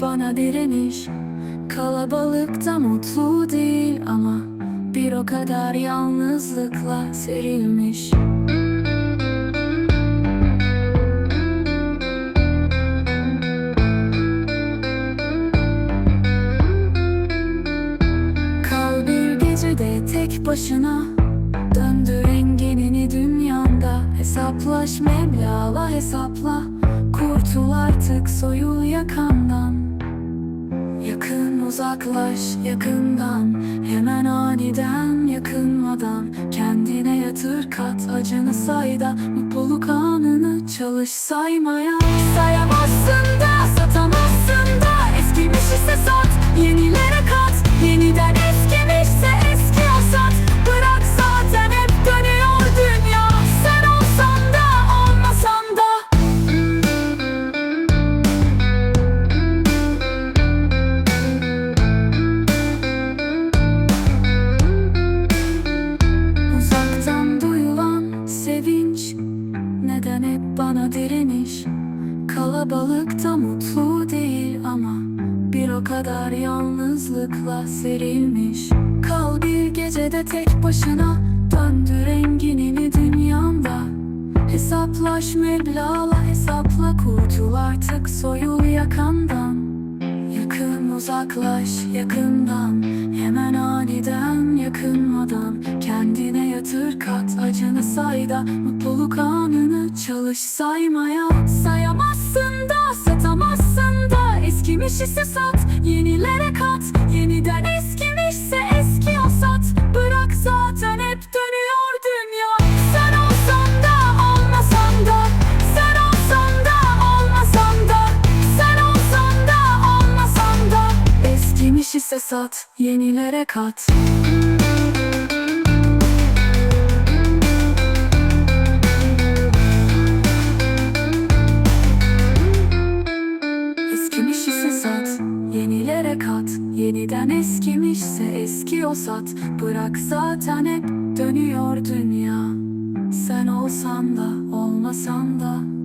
bana direniş? Kalabalıkta mutlu değil ama Bir o kadar yalnızlıkla serilmiş. Kal bir gecede tek başına. Döndü renginini dünyanda. Hesaplaş Mevla'la hesapla Kurtul artık soyul yakandan Yakın uzaklaş yakından. Hemen aniden yakınmadan. Kendine yatır kat acını sayda. Mutluluk anını çalış saymaya. Sayamazsın Bana direniş. Kalabalıkta mutlu değil ama Bir o kadar yalnızlıkla serilmiş. Kal bir gecede tek başına Döndü renginini dünyanda? Hesaplaş Mevla'la hesapla Kurtul artık soyul yakandan. Yakın uzaklaş yakından Hemen aniden yakınmadan. Kendine yatır kat acını sayda Mutluluk anını çalış saymaya Sayamazsın da satamazsın da. Eskimiş ise sat yenilere kat. Yeniden eskimişse eski o sat Bırak zaten hep dönüyor dünya. Sen olsan da olmasan da. Sen olsan da olmasan da. Sen olsan da olmasan da. Eskimiş ise sat yenilere kat Yeniden eskimişse eski o sat Bırak zaten hep dönüyor dünya. Sen olsan da olmasan da